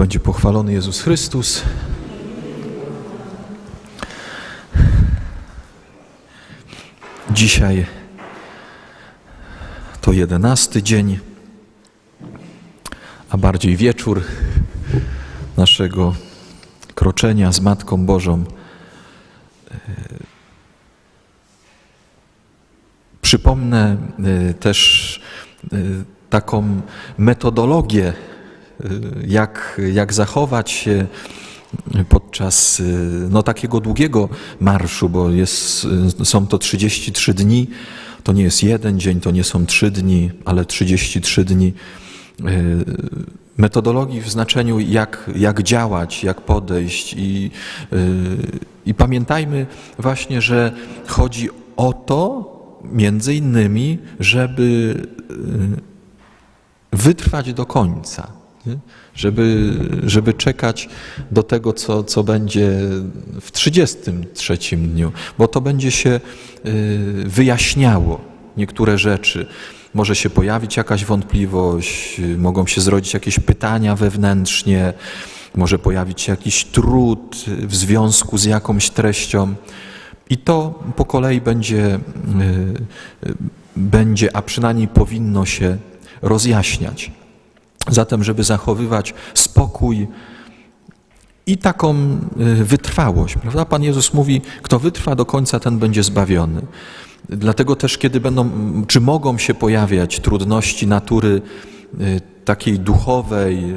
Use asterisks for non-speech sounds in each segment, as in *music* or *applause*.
będzie pochwalony Jezus Chrystus. Dzisiaj to jedenasty dzień, a bardziej wieczór naszego kroczenia z Matką Bożą. Przypomnę y, też y, taką metodologię, jak, jak zachować się podczas no, takiego długiego marszu, bo jest, są to 33 dni. To nie jest jeden dzień, to nie są trzy dni, ale 33 dni. Metodologii w znaczeniu, jak, jak działać, jak podejść. I, I pamiętajmy właśnie, że chodzi o to, między innymi, żeby wytrwać do końca, Żeby, żeby czekać do tego, co, co będzie w 33 dniu, bo to będzie się wyjaśniało niektóre rzeczy. Może się pojawić jakaś wątpliwość, mogą się zrodzić jakieś pytania wewnętrznie, może pojawić się jakiś trud w związku z jakąś treścią. I to po kolei będzie, będzie, a przynajmniej powinno się rozjaśniać. Zatem, żeby zachowywać spokój i taką wytrwałość, prawda? Pan Jezus mówi, kto wytrwa do końca, ten będzie zbawiony. Dlatego też, kiedy będą, czy mogą się pojawiać trudności natury takiej duchowej,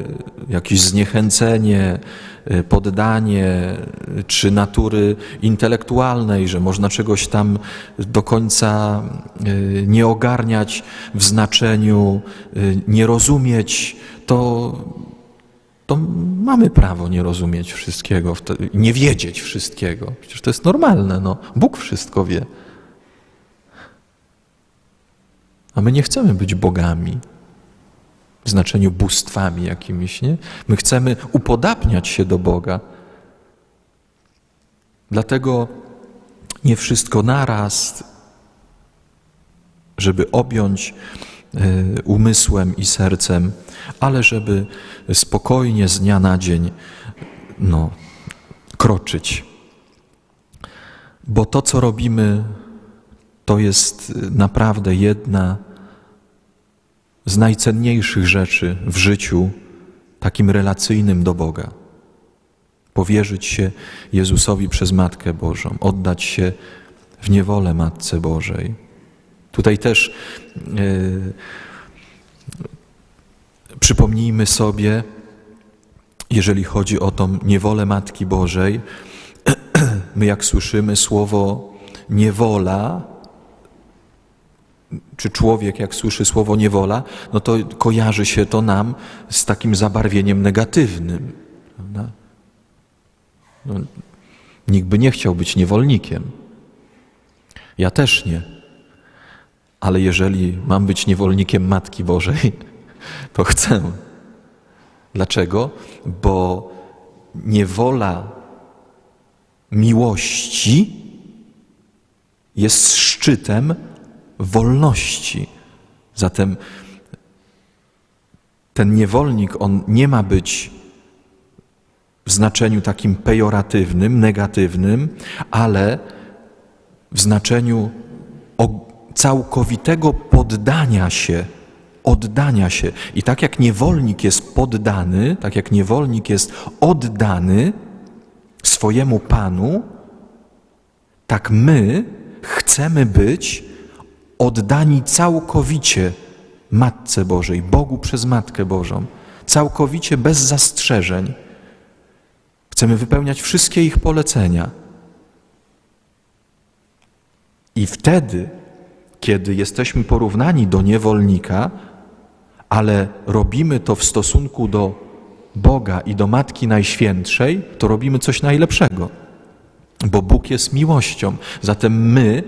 jakieś zniechęcenie, poddanie, czy natury intelektualnej, że można czegoś tam do końca nie ogarniać w znaczeniu, nie rozumieć, to, to mamy prawo nie rozumieć wszystkiego, nie wiedzieć wszystkiego. Przecież to jest normalne, no. Bóg wszystko wie. A my nie chcemy być bogami w znaczeniu bóstwami jakimiś, nie? My chcemy upodabniać się do Boga. Dlatego nie wszystko naraz, żeby objąć umysłem i sercem, ale żeby spokojnie z dnia na dzień no, kroczyć. Bo to, co robimy, to jest naprawdę jedna z najcenniejszych rzeczy w życiu takim relacyjnym do Boga. Powierzyć się Jezusowi przez Matkę Bożą, oddać się w niewolę Matce Bożej. Tutaj też yy, przypomnijmy sobie, jeżeli chodzi o tą niewolę Matki Bożej, *clears throat* my jak słyszymy słowo niewola, czy człowiek, jak słyszy słowo niewola, no to kojarzy się to nam z takim zabarwieniem negatywnym. Prawda? No, nikt by nie chciał być niewolnikiem. Ja też nie. Ale jeżeli mam być niewolnikiem Matki Bożej, to chcę. Dlaczego? Bo niewola miłości jest szczytem wolności. Zatem ten niewolnik, on nie ma być w znaczeniu takim pejoratywnym, negatywnym, ale w znaczeniu całkowitego poddania się, oddania się. I tak jak niewolnik jest poddany, tak jak niewolnik jest oddany swojemu Panu, tak my chcemy być oddani całkowicie Matce Bożej, Bogu przez Matkę Bożą, całkowicie bez zastrzeżeń. Chcemy wypełniać wszystkie ich polecenia. I wtedy, kiedy jesteśmy porównani do niewolnika, ale robimy to w stosunku do Boga i do Matki Najświętszej, to robimy coś najlepszego, bo Bóg jest miłością. Zatem my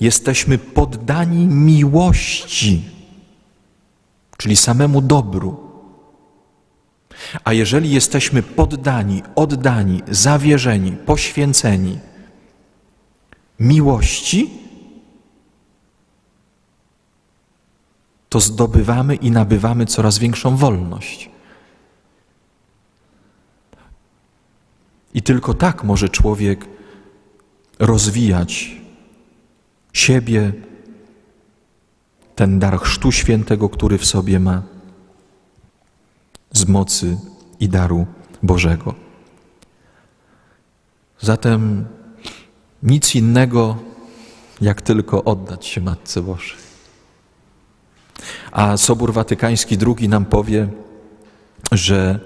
jesteśmy poddani miłości, czyli samemu dobru. A jeżeli jesteśmy poddani, oddani, zawierzeni, poświęceni miłości, to zdobywamy i nabywamy coraz większą wolność. I tylko tak może człowiek rozwijać siebie, ten dar Chrztu Świętego, który w sobie ma, z mocy i daru Bożego. Zatem nic innego, jak tylko oddać się Matce Bożej. A Sobór Watykański II nam powie, że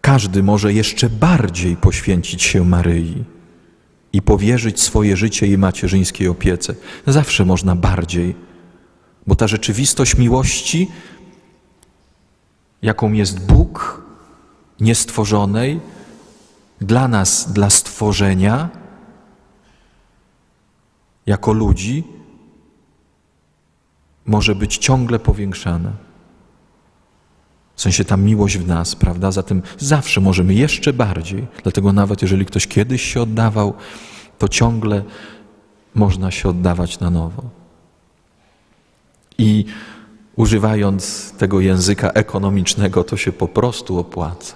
każdy może jeszcze bardziej poświęcić się Maryi i powierzyć swoje życie jej macierzyńskiej opiece. Zawsze można bardziej, bo ta rzeczywistość miłości, jaką jest Bóg niestworzonej, dla nas, dla stworzenia, jako ludzi, może być ciągle powiększana. W sensie ta miłość w nas, prawda? Zatem zawsze możemy jeszcze bardziej. Dlatego nawet jeżeli ktoś kiedyś się oddawał, to ciągle można się oddawać na nowo. I używając tego języka ekonomicznego, to się po prostu opłaca.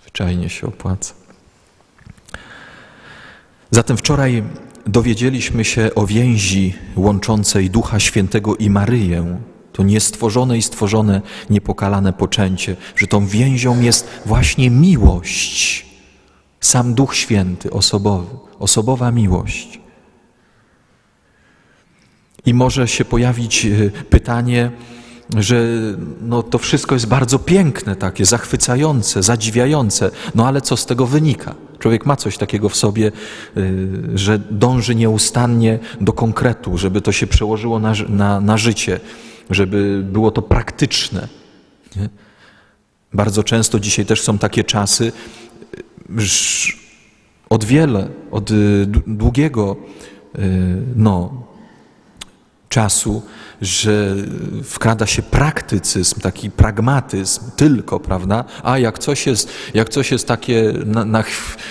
Zwyczajnie się opłaca. Zatem wczoraj dowiedzieliśmy się o więzi łączącej Ducha Świętego i Maryję, to niestworzone i stworzone, niepokalane poczęcie, że tą więzią jest właśnie miłość. Sam Duch Święty, osobowy, osobowa miłość. I może się pojawić e, pytanie, że no, to wszystko jest bardzo piękne, takie zachwycające, zadziwiające, no ale co z tego wynika? Człowiek ma coś takiego w sobie, y, że dąży nieustannie do konkretu, żeby to się przełożyło na, na, na życie, żeby było to praktyczne. Nie? Bardzo często dzisiaj też są takie czasy, od wiele, od y, długiego y, no, czasu, że wkrada się praktycyzm, taki pragmatyzm tylko, prawda? A jak coś jest, jak coś jest takie na, na,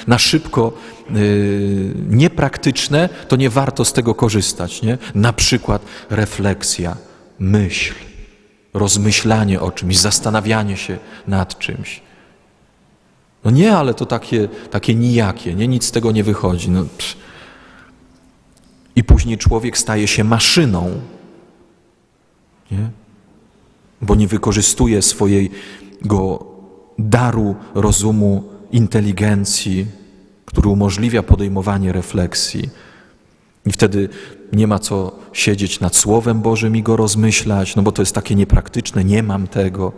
na szybko yy, niepraktyczne, to nie warto z tego korzystać, nie? Na przykład refleksja, myśl, rozmyślanie o czymś, zastanawianie się nad czymś. No nie, ale to takie, takie nijakie, nie? Nic z tego nie wychodzi. No, I później człowiek staje się maszyną, nie? bo nie wykorzystuje swojego daru rozumu, inteligencji, który umożliwia podejmowanie refleksji. I wtedy nie ma co siedzieć nad Słowem Bożym i go rozmyślać, no bo to jest takie niepraktyczne, nie mam tego.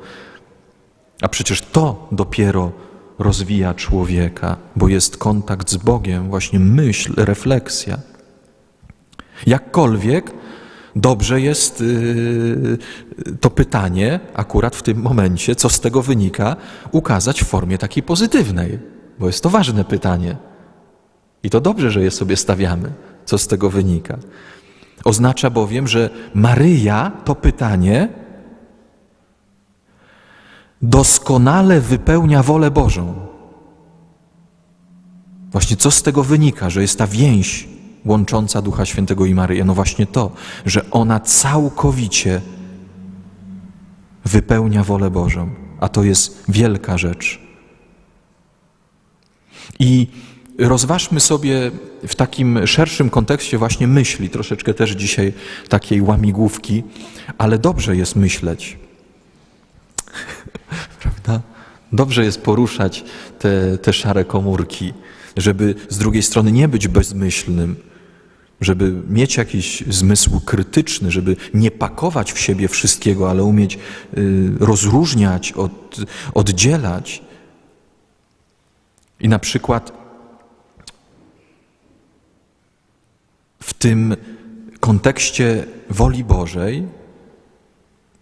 A przecież to dopiero rozwija człowieka, bo jest kontakt z Bogiem, właśnie myśl, refleksja. Jakkolwiek dobrze jest yy, to pytanie, akurat w tym momencie, co z tego wynika, ukazać w formie takiej pozytywnej, bo jest to ważne pytanie. I to dobrze, że je sobie stawiamy, co z tego wynika. Oznacza bowiem, że Maryja to pytanie doskonale wypełnia wolę Bożą. Właśnie co z tego wynika, że jest ta więź łącząca Ducha Świętego i Maryję? No właśnie to, że ona całkowicie wypełnia wolę Bożą, a to jest wielka rzecz. I rozważmy sobie w takim szerszym kontekście właśnie myśli, troszeczkę też dzisiaj takiej łamigłówki, ale dobrze jest myśleć. *laughs* Prawda? Dobrze jest poruszać te, te szare komórki, żeby z drugiej strony nie być bezmyślnym, żeby mieć jakiś zmysł krytyczny, żeby nie pakować w siebie wszystkiego, ale umieć y, rozróżniać, od, oddzielać. I na przykład w tym kontekście woli Bożej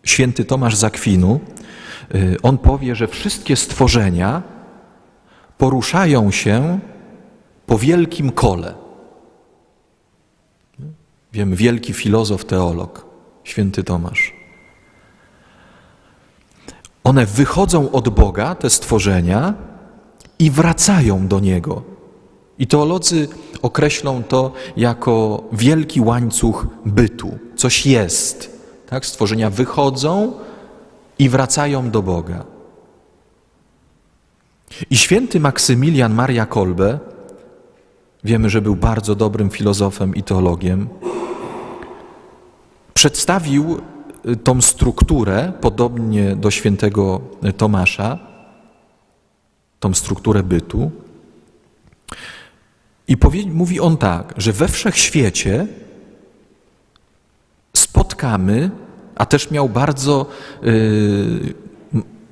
święty Tomasz Zakwinu, y, on powie, że wszystkie stworzenia poruszają się po wielkim kole. Wiemy, wielki filozof, teolog, święty Tomasz. One wychodzą od Boga, te stworzenia, i wracają do Niego. I teolodzy określą to jako wielki łańcuch bytu. Coś jest. Tak? Stworzenia wychodzą i wracają do Boga. I święty Maksymilian Maria Kolbe, wiemy, że był bardzo dobrym filozofem i teologiem, przedstawił y, tą strukturę, podobnie do świętego Tomasza, tą strukturę bytu. I mówi on tak, że we wszechświecie spotkamy, a też miał bardzo y,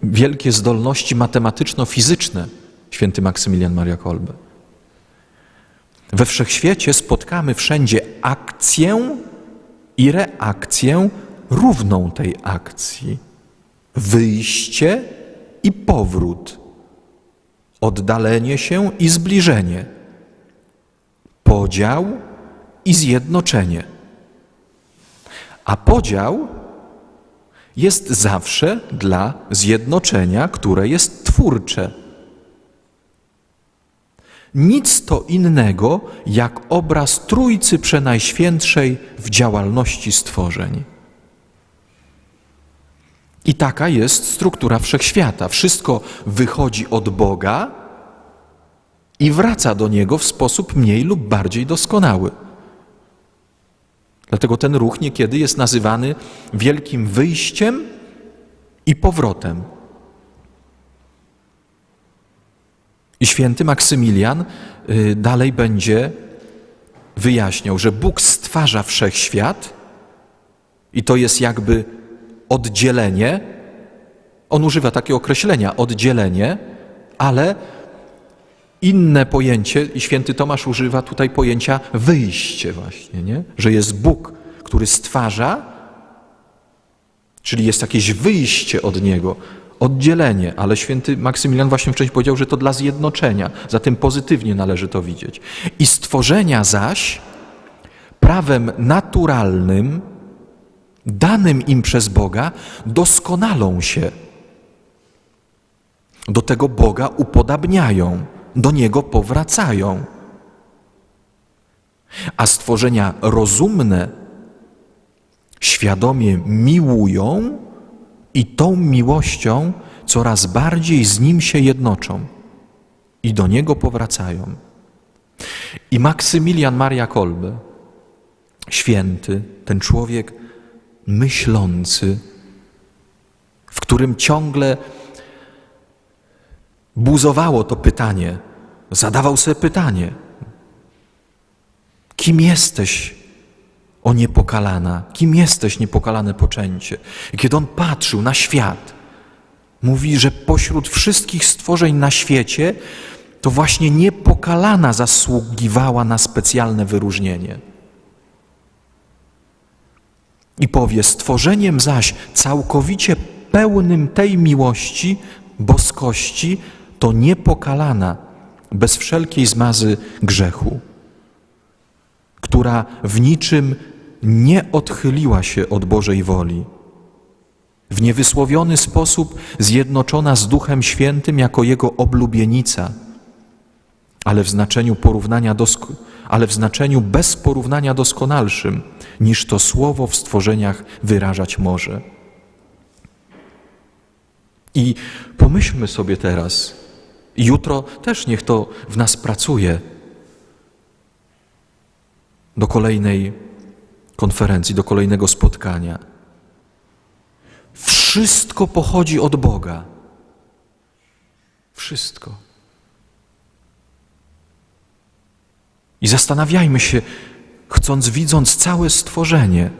wielkie zdolności matematyczno-fizyczne, święty Maksymilian Maria Kolbe. We wszechświecie spotkamy wszędzie akcję i reakcję równą tej akcji. Wyjście i powrót. Oddalenie się i zbliżenie. Podział i zjednoczenie. A podział jest zawsze dla zjednoczenia, które jest twórcze. Nic to innego jak obraz Trójcy Przenajświętszej w działalności stworzeń. I taka jest struktura wszechświata. Wszystko wychodzi od Boga i wraca do Niego w sposób mniej lub bardziej doskonały. Dlatego ten ruch niekiedy jest nazywany wielkim wyjściem i powrotem. I święty Maksymilian y, dalej będzie wyjaśniał, że Bóg stwarza wszechświat i to jest jakby oddzielenie. On używa takiego określenia oddzielenie, ale inne pojęcie, i święty Tomasz używa tutaj pojęcia wyjście właśnie, nie? że jest Bóg, który stwarza, czyli jest jakieś wyjście od Niego, oddzielenie, ale święty Maksymilian właśnie wcześniej powiedział, że to dla zjednoczenia, zatem pozytywnie należy to widzieć. I stworzenia zaś prawem naturalnym, danym im przez Boga, doskonalą się. Do tego Boga upodabniają, do Niego powracają. A stworzenia rozumne świadomie miłują i tą miłością coraz bardziej z Nim się jednoczą i do Niego powracają. I Maksymilian Maria Kolbe, święty, ten człowiek myślący, w którym ciągle buzowało to pytanie, zadawał sobie pytanie: kim jesteś, o niepokalana, kim jesteś, niepokalane poczęcie? I kiedy on patrzył na świat, mówi, że pośród wszystkich stworzeń na świecie, to właśnie niepokalana zasługiwała na specjalne wyróżnienie. I powie, stworzeniem zaś całkowicie pełnym tej miłości, boskości, to niepokalana, bez wszelkiej zmazy grzechu, która w niczym nie odchyliła się od Bożej woli. W niewysłowiony sposób zjednoczona z Duchem Świętym jako Jego oblubienica, ale w znaczeniu porównania dosk- ale w znaczeniu bez porównania doskonalszym, niż to słowo w stworzeniach wyrażać może. I pomyślmy sobie teraz, jutro też niech to w nas pracuje do kolejnej konferencji, do kolejnego spotkania. Wszystko pochodzi od Boga. Wszystko. I zastanawiajmy się, chcąc, widząc całe stworzenie,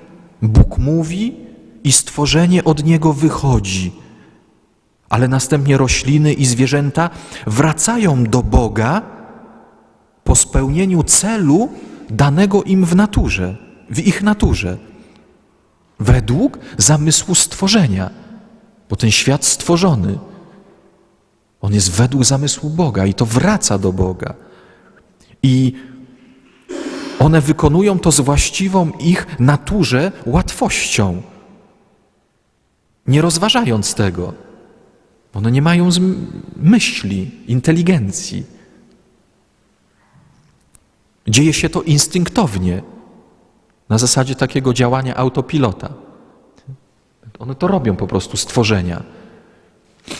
Bóg mówi i stworzenie od Niego wychodzi, ale następnie rośliny i zwierzęta wracają do Boga po spełnieniu celu danego im w naturze, w ich naturze, według zamysłu stworzenia, bo ten świat stworzony, on jest według zamysłu Boga i to wraca do Boga. I one wykonują to z właściwą ich naturze łatwością, nie rozważając tego. One nie mają myśli, inteligencji. Dzieje się to instynktownie, na zasadzie takiego działania autopilota. One to robią po prostu stworzenia.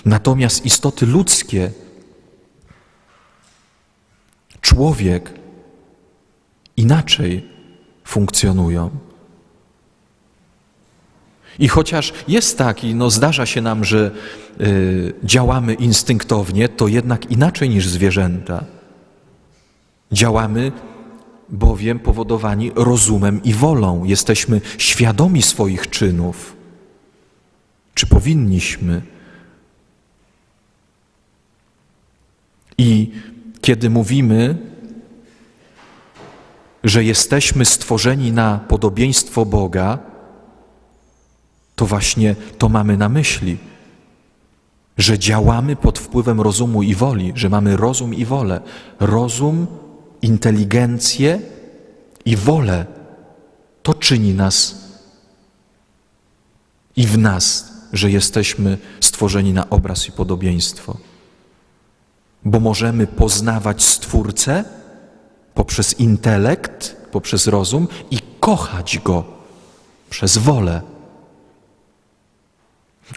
Natomiast istoty ludzkie, człowiek inaczej funkcjonują. I chociaż jest tak, i no zdarza się nam, że y, działamy instynktownie, to jednak inaczej niż zwierzęta. Działamy bowiem powodowani rozumem i wolą. Jesteśmy świadomi swoich czynów. Czy powinniśmy? I kiedy mówimy, że jesteśmy stworzeni na podobieństwo Boga, to właśnie to mamy na myśli, że działamy pod wpływem rozumu i woli, że mamy rozum i wolę. Rozum, inteligencję i wolę. To czyni nas i w nas, że jesteśmy stworzeni na obraz i podobieństwo. Bo możemy poznawać Stwórcę poprzez intelekt, poprzez rozum i kochać Go przez wolę.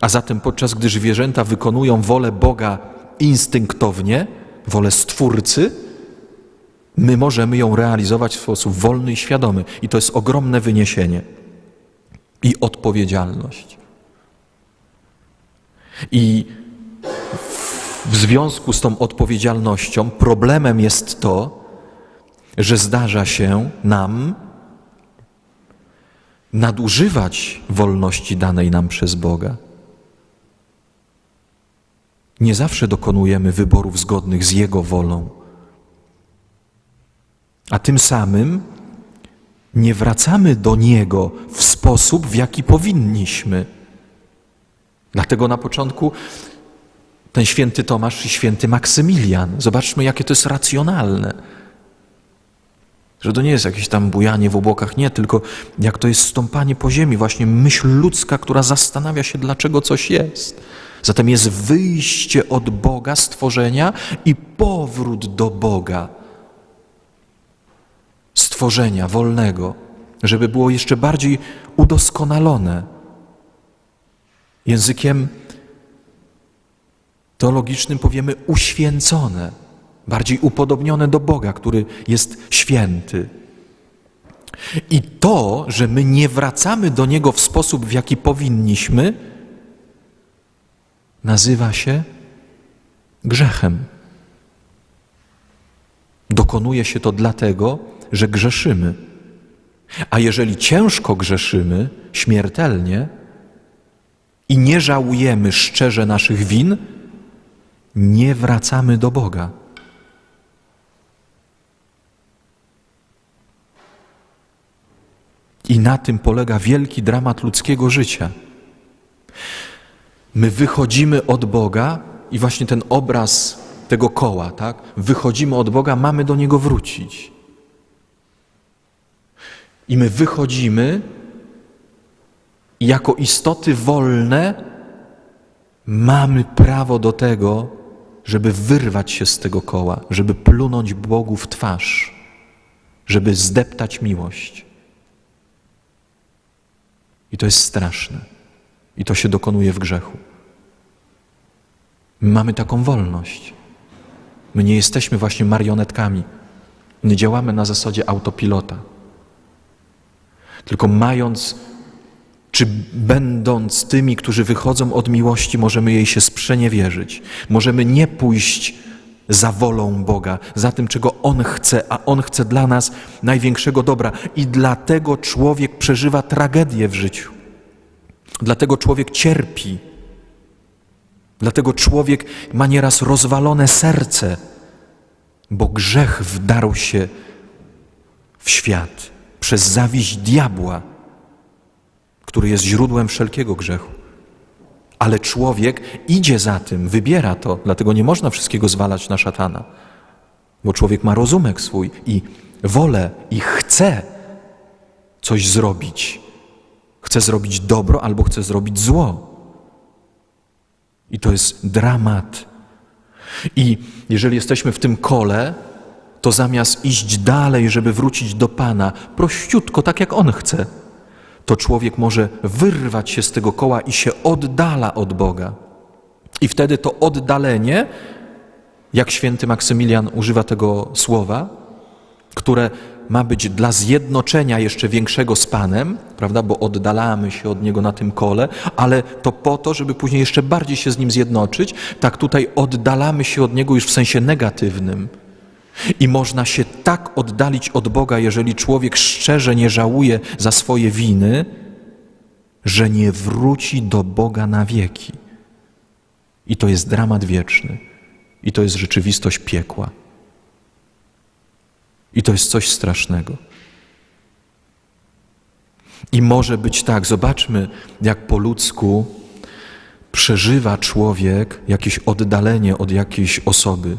A zatem podczas gdy zwierzęta wykonują wolę Boga instynktownie, wolę Stwórcy, my możemy ją realizować w sposób wolny i świadomy. I to jest ogromne wyniesienie i odpowiedzialność. I w związku z tą odpowiedzialnością problemem jest to, że zdarza się nam nadużywać wolności danej nam przez Boga. Nie zawsze dokonujemy wyborów zgodnych z Jego wolą, a tym samym nie wracamy do Niego w sposób, w jaki powinniśmy. Dlatego na początku ten święty Tomasz i święty Maksymilian, zobaczmy, jakie to jest racjonalne. Że to nie jest jakieś tam bujanie w obłokach, nie, tylko jak to jest stąpanie po ziemi, właśnie myśl ludzka, która zastanawia się, dlaczego coś jest. Zatem jest wyjście od Boga, stworzenia i powrót do Boga, stworzenia wolnego, żeby było jeszcze bardziej udoskonalone. Językiem teologicznym powiemy uświęcone, bardziej upodobnione do Boga, który jest święty. I to, że my nie wracamy do Niego w sposób, w jaki powinniśmy, nazywa się grzechem. Dokonuje się to dlatego, że grzeszymy. A jeżeli ciężko grzeszymy, śmiertelnie, i nie żałujemy szczerze naszych win, nie wracamy do Boga. I na tym polega wielki dramat ludzkiego życia. My wychodzimy od Boga i właśnie ten obraz tego koła, tak? Wychodzimy od Boga, mamy do Niego wrócić. I my wychodzimy i jako istoty wolne mamy prawo do tego, żeby wyrwać się z tego koła, żeby plunąć Bogu w twarz, żeby zdeptać miłość. I to jest straszne. I to się dokonuje w grzechu. My mamy taką wolność. My nie jesteśmy właśnie marionetkami. Nie działamy na zasadzie autopilota. Tylko mając, czy będąc tymi, którzy wychodzą od miłości, możemy jej się sprzeniewierzyć. Możemy nie pójść za wolą Boga, za tym, czego On chce, a On chce dla nas największego dobra. I dlatego człowiek przeżywa tragedię w życiu. Dlatego człowiek cierpi. Dlatego człowiek ma nieraz rozwalone serce, bo grzech wdarł się w świat przez zawiść diabła, który jest źródłem wszelkiego grzechu. Ale człowiek idzie za tym, wybiera to, dlatego nie można wszystkiego zwalać na szatana, bo człowiek ma rozumek swój i wolę i chce coś zrobić. Chce zrobić dobro albo chce zrobić zło. I to jest dramat. I jeżeli jesteśmy w tym kole, to zamiast iść dalej, żeby wrócić do Pana, prościutko, tak jak On chce, to człowiek może wyrwać się z tego koła i się oddala od Boga. I wtedy to oddalenie Jak święty Maksymilian używa tego słowa, które ma być dla zjednoczenia jeszcze większego z Panem, prawda, bo oddalamy się od Niego na tym kole, ale to po to, żeby później jeszcze bardziej się z Nim zjednoczyć, tak tutaj oddalamy się od Niego już w sensie negatywnym. I można się tak oddalić od Boga, jeżeli człowiek szczerze nie żałuje za swoje winy, że nie wróci do Boga na wieki. I to jest dramat wieczny. I to jest rzeczywistość piekła. I to jest coś strasznego. I może być tak, zobaczmy, jak po ludzku przeżywa człowiek jakieś oddalenie od jakiejś osoby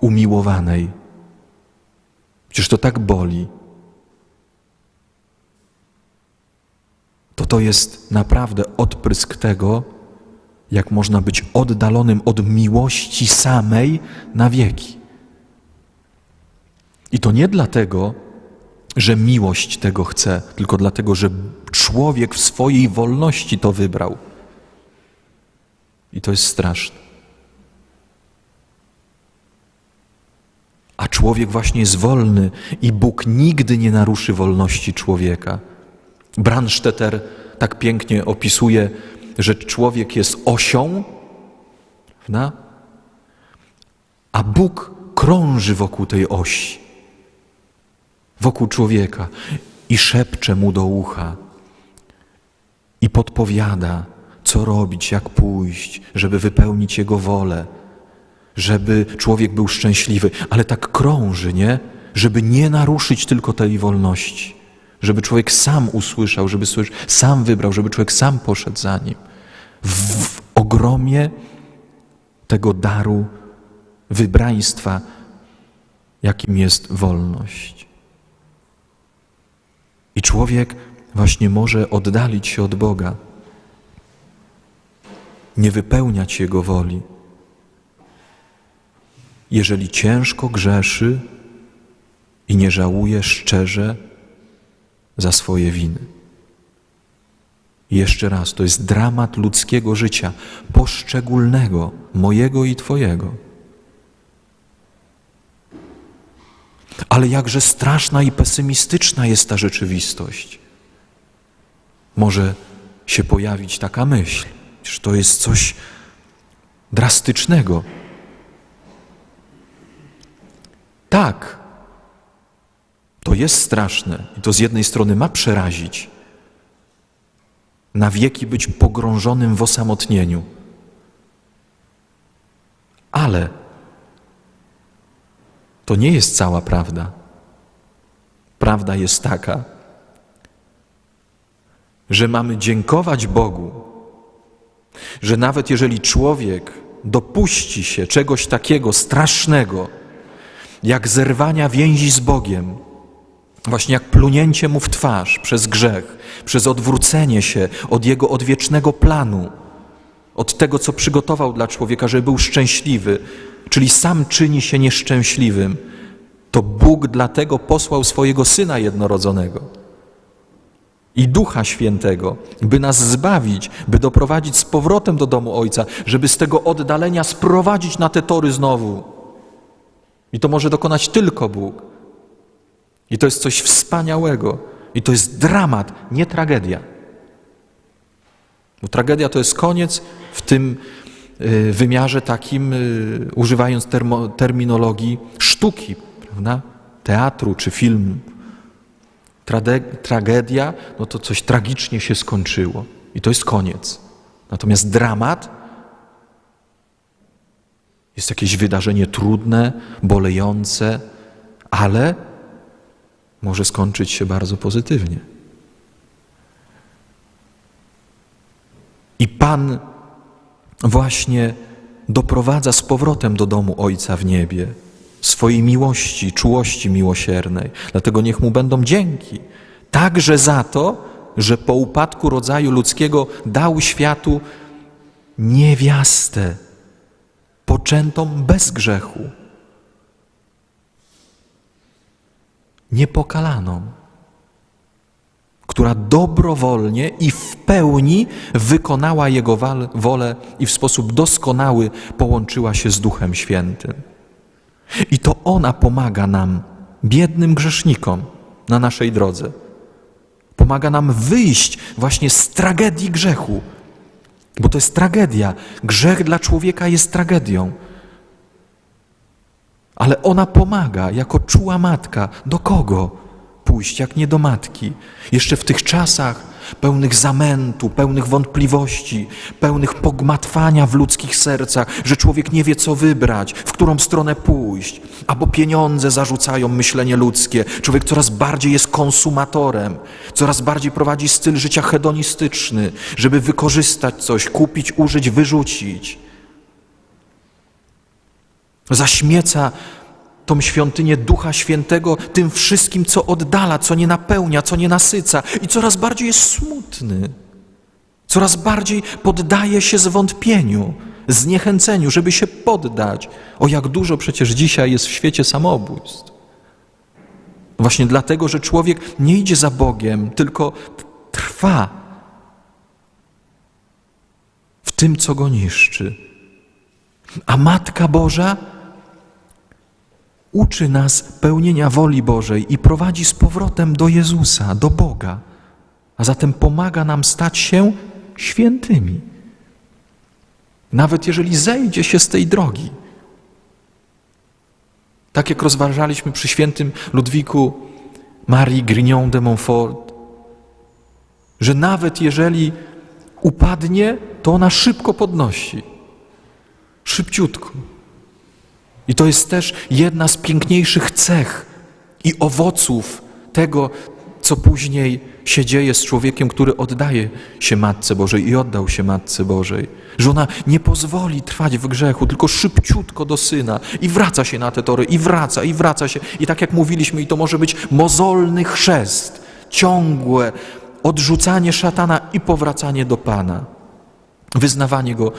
umiłowanej. Przecież to tak boli. To to jest naprawdę odprysk tego, jak można być oddalonym od miłości samej na wieki. I to nie dlatego, że miłość tego chce, tylko dlatego, że człowiek w swojej wolności to wybrał. I to jest straszne. A człowiek właśnie jest wolny i Bóg nigdy nie naruszy wolności człowieka. Brandstetter tak pięknie opisuje, że człowiek jest osią, prawda? a Bóg krąży wokół tej osi, wokół człowieka i szepcze mu do ucha i podpowiada, co robić, jak pójść, żeby wypełnić jego wolę, żeby człowiek był szczęśliwy, ale tak krąży, nie? Żeby nie naruszyć tylko tej wolności, żeby człowiek sam usłyszał, żeby sam wybrał, żeby człowiek sam poszedł za nim w ogromie tego daru wybraństwa, jakim jest wolność. I człowiek właśnie może oddalić się od Boga, nie wypełniać Jego woli. Jeżeli ciężko grzeszy i nie żałuje szczerze za swoje winy. I jeszcze raz, to jest dramat ludzkiego życia, poszczególnego, mojego i Twojego. Ale jakże straszna i pesymistyczna jest ta rzeczywistość. Może się pojawić taka myśl, że to jest coś drastycznego. Tak, to jest straszne i to z jednej strony ma przerazić, na wieki być pogrążonym w osamotnieniu. Ale to nie jest cała prawda. Prawda jest taka, że mamy dziękować Bogu, że nawet jeżeli człowiek dopuści się czegoś takiego strasznego, jak zerwania więzi z Bogiem, Właśnie jak plunięcie mu w twarz przez grzech, przez odwrócenie się od jego odwiecznego planu, od tego, co przygotował dla człowieka, żeby był szczęśliwy, czyli sam czyni się nieszczęśliwym, to Bóg dlatego posłał swojego Syna jednorodzonego i Ducha Świętego, by nas zbawić, by doprowadzić z powrotem do domu Ojca, żeby z tego oddalenia sprowadzić na te tory znowu. I to może dokonać tylko Bóg. I to jest coś wspaniałego. I to jest dramat, nie tragedia. Bo tragedia to jest koniec w tym y, wymiarze takim, y, używając termo, terminologii sztuki, prawda? teatru czy film. Trade, tragedia, no to coś tragicznie się skończyło. I to jest koniec. Natomiast dramat jest jakieś wydarzenie trudne, bolejące, ale może skończyć się bardzo pozytywnie. I Pan właśnie doprowadza z powrotem do domu Ojca w niebie swojej miłości, czułości miłosiernej. Dlatego niech mu będą dzięki. Także za to, że po upadku rodzaju ludzkiego dał światu niewiastę, poczętą bez grzechu. niepokalaną, która dobrowolnie i w pełni wykonała Jego wolę i w sposób doskonały połączyła się z Duchem Świętym. I to ona pomaga nam, biednym grzesznikom, na naszej drodze. Pomaga nam wyjść właśnie z tragedii grzechu, bo to jest tragedia. Grzech dla człowieka jest tragedią. Ale ona pomaga jako czuła matka. Do kogo pójść, jak nie do matki? Jeszcze w tych czasach pełnych zamętu, pełnych wątpliwości, pełnych pogmatwania w ludzkich sercach, że człowiek nie wie, co wybrać, w którą stronę pójść, albo pieniądze zarzucają myślenie ludzkie. Człowiek coraz bardziej jest konsumatorem, coraz bardziej prowadzi styl życia hedonistyczny, żeby wykorzystać coś, kupić, użyć, wyrzucić zaśmieca tą świątynię Ducha Świętego tym wszystkim, co oddala, co nie napełnia, co nie nasyca i coraz bardziej jest smutny. Coraz bardziej poddaje się zwątpieniu, zniechęceniu, żeby się poddać. O jak dużo przecież dzisiaj jest w świecie samobójstw. Właśnie dlatego, że człowiek nie idzie za Bogiem, tylko trwa w tym, co go niszczy. A Matka Boża uczy nas pełnienia woli Bożej i prowadzi z powrotem do Jezusa, do Boga, a zatem pomaga nam stać się świętymi. Nawet jeżeli zejdzie się z tej drogi. Tak jak rozważaliśmy przy świętym Ludwiku Marii Grignon de Montfort, że nawet jeżeli upadnie, to ona szybko podnosi. Szybciutko. I to jest też jedna z piękniejszych cech i owoców tego, co później się dzieje z człowiekiem, który oddaje się Matce Bożej i oddał się Matce Bożej. Że ona nie pozwoli trwać w grzechu, tylko szybciutko do Syna i wraca się na te tory, i wraca, i wraca się. I tak jak mówiliśmy, i to może być mozolny chrzest, ciągłe odrzucanie szatana i powracanie do Pana. Wyznawanie Go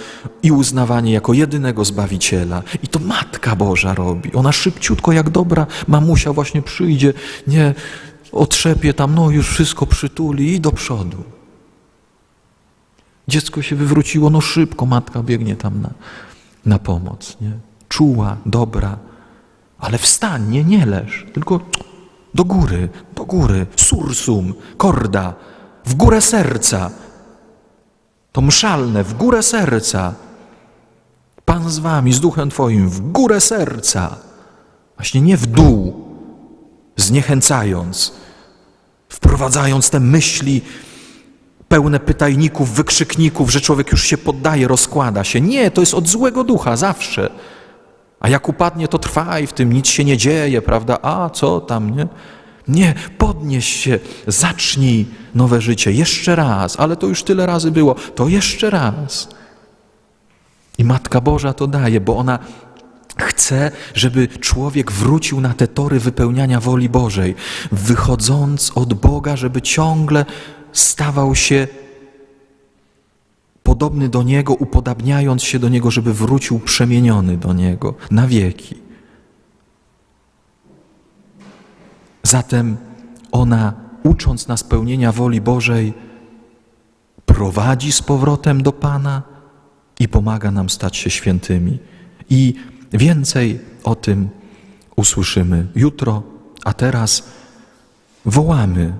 i uznawanie jako jedynego Zbawiciela. I to Matka Boża robi. Ona szybciutko, jak dobra mamusia właśnie przyjdzie, nie otrzepie tam, no już wszystko przytuli i do przodu. Dziecko się wywróciło, no szybko matka biegnie tam na, na pomoc. Nie? Czuła, dobra, ale wstań, nie, nie leż, tylko do góry, do góry, sursum, korda, w górę serca, to mszalne, w górę serca. Pan z wami, z duchem Twoim, w górę serca. Właśnie nie w dół, zniechęcając, wprowadzając te myśli pełne pytajników, wykrzykników, że człowiek już się poddaje, rozkłada się. Nie, to jest od złego ducha zawsze. A jak upadnie, to trwaj w tym, nic się nie dzieje, prawda? A co tam, nie? Nie, podnieś się, zacznij nowe życie jeszcze raz, ale to już tyle razy było, to jeszcze raz. I Matka Boża to daje, bo ona chce, żeby człowiek wrócił na te tory wypełniania woli Bożej, wychodząc od Boga, żeby ciągle stawał się podobny do Niego, upodabniając się do Niego, żeby wrócił przemieniony do Niego na wieki. Zatem ona, ucząc nas pełnienia woli Bożej, prowadzi z powrotem do Pana i pomaga nam stać się świętymi. I więcej o tym usłyszymy jutro, a teraz wołamy: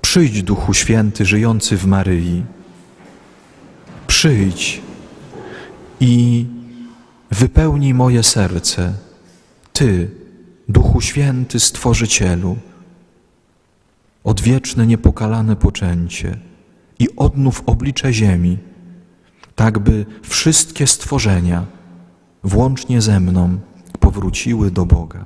Przyjdź, Duchu Święty, żyjący w Maryi. Przyjdź i wypełnij moje serce. Ty, Duchu Święty, Stworzycielu, odwieczne, niepokalane poczęcie i odnów oblicze ziemi, tak by wszystkie stworzenia, włącznie ze mną, powróciły do Boga.